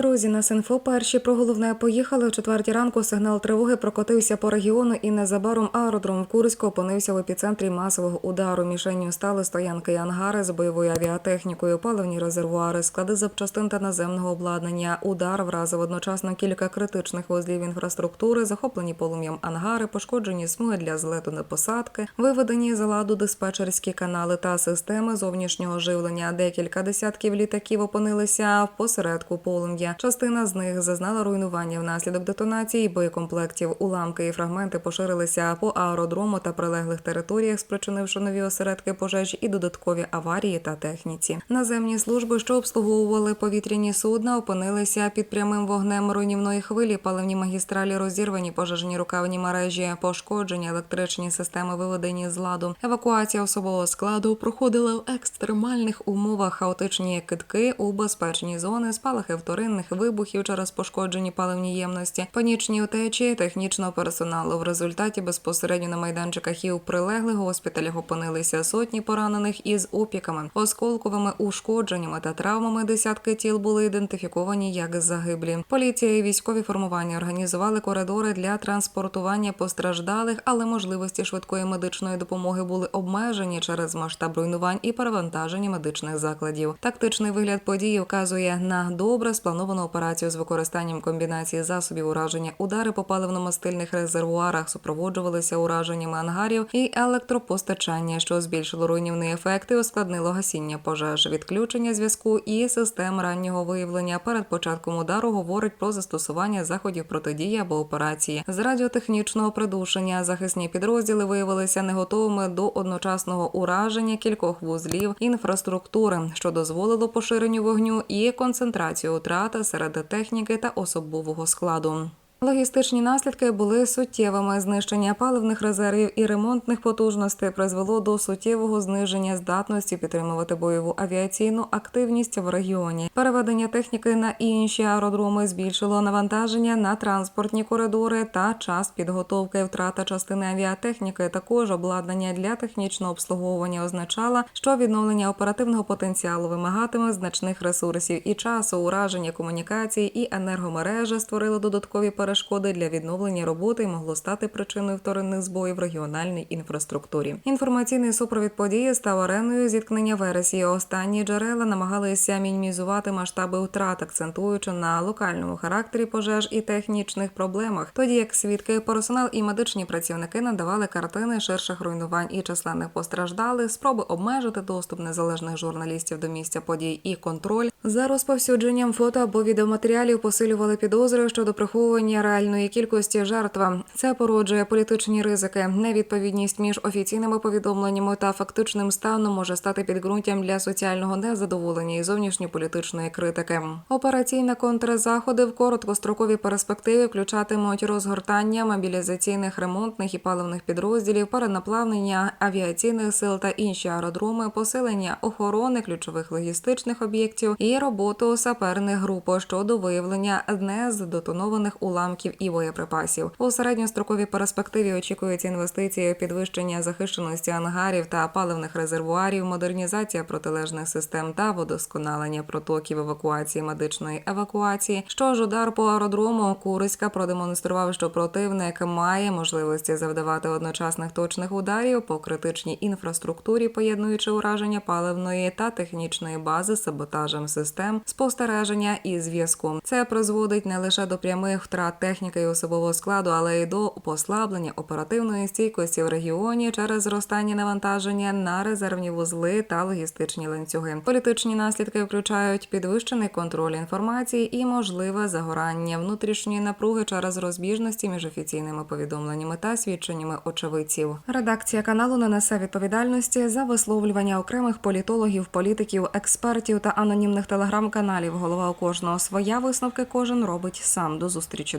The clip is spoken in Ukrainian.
Друзі, на Синфо перші про головне поїхали. О четвертій ранку сигнал тривоги прокотився по регіону, і незабаром аеродром в Курську опинився в епіцентрі масового удару. Мішенню стали стоянки і ангари з бойовою авіатехнікою, паливні резервуари, склади запчастин та наземного обладнання. Удар вразив одночасно кілька критичних вузлів інфраструктури, захоплені полум'ям ангари, пошкоджені смуги для злету на посадки, виведені з ладу диспетчерські канали та системи зовнішнього живлення. Декілька десятків літаків опинилися в посередку полум'я. Частина з них зазнала руйнування внаслідок детонації боєкомплектів. Уламки і фрагменти поширилися по аеродрому та прилеглих територіях, спричинивши нові осередки пожежі і додаткові аварії та техніці. Наземні служби, що обслуговували повітряні судна, опинилися під прямим вогнем руйнівної хвилі. Паливні магістралі розірвані, пожежні рукавні мережі, пошкоджені електричні системи виведені з ладу. Евакуація особового складу проходила в екстремальних умовах. Хаотичні китки у безпечні зони, спалахи вторинних вибухів через пошкоджені паливні ємності, панічні утечі технічного персоналу. В результаті безпосередньо на майданчиках і у прилеглих госпіталях опинилися сотні поранених із опіками, осколковими ушкодженнями та травмами. Десятки тіл були ідентифіковані як загиблі. Поліція і військові формування організували коридори для транспортування постраждалих, але можливості швидкої медичної допомоги були обмежені через масштаб руйнувань і перевантаження медичних закладів. Тактичний вигляд події вказує на добре сплановану операцію з використанням комбінації засобів ураження. Удари по паливно-мастильних резервуарах супроводжувалися ураженнями ангарів і електропостачання, що збільшило руйнівний ефект ускладнило гасіння пожеж, відключення зв'язку і систем раннього виявлення. Перед початком удару говорить про застосування заходів протидії або операції з радіотехнічного придушення. Захисні підрозділи виявилися не готовими до одночасного ураження кількох вузлів інфраструктури, що дозволило поширенню вогню і концентрацію втрат серед техніки та особового складу. Логістичні наслідки були суттєвими. Знищення паливних резервів і ремонтних потужностей призвело до суттєвого зниження здатності підтримувати бойову авіаційну активність в регіоні. Переведення техніки на інші аеродроми збільшило навантаження на транспортні коридори та час підготовки. Втрата частини авіатехніки також обладнання для технічного обслуговування означала, що відновлення оперативного потенціалу вимагатиме значних ресурсів і часу. Ураження комунікації і енергомережі створили додаткові перешкоди для відновлення роботи могло стати причиною вторинних збоїв в регіональній інфраструктурі. Інформаційний супровід події став ареною зіткнення вересії. Останні джерела намагалися мінімізувати масштаби втрат, акцентуючи на локальному характері пожеж і технічних проблемах. Тоді як свідки, персонал і медичні працівники надавали картини ширших руйнувань і численних постраждалих, спроби обмежити доступ незалежних журналістів до місця подій і контроль за розповсюдженням фото або відеоматеріалів посилювали підозри щодо приховування реальної кількості жертв. Це породжує політичні ризики. Невідповідність між офіційними повідомленнями та фактичним станом може стати підґрунтям для соціального незадоволення і зовнішньополітичної критики. Операційні контрзаходи в короткостроковій перспективі включатимуть розгортання мобілізаційних ремонтних і паливних підрозділів, перенаплавлення авіаційних сил та інші аеродроми, посилення охорони ключових логістичних об'єктів і роботу саперних груп щодо виявлення нездетонованих уламків і боєприпасів. У середньостроковій перспективі очікуються інвестиції підвищення захищеності ангарів та паливних резервуарів, модернізація протилежних систем та водосконалення протоків евакуації медичної евакуації. Що ж, удар по аеродрому Курська продемонстрував, що противник має можливості завдавати одночасних точних ударів по критичній інфраструктурі, поєднуючи ураження паливної та технічної бази саботажем систем спостереження і зв'язку. Це призводить не лише до прямих втрат техніки і особового складу, але й до послаблення оперативної стійкості в регіоні через зростання навантаження на резервні вузли та логістичні ланцюги. Політичні наслідки включають підвищений контроль інформації і можливе загорання внутрішньої напруги через розбіжності між офіційними повідомленнями та свідченнями очевидців. Редакція каналу не несе відповідальності за висловлювання окремих політологів, політиків, експертів та анонімних телеграм-каналів. Голова у кожного своя висновки кожен робить сам. До зустрічі,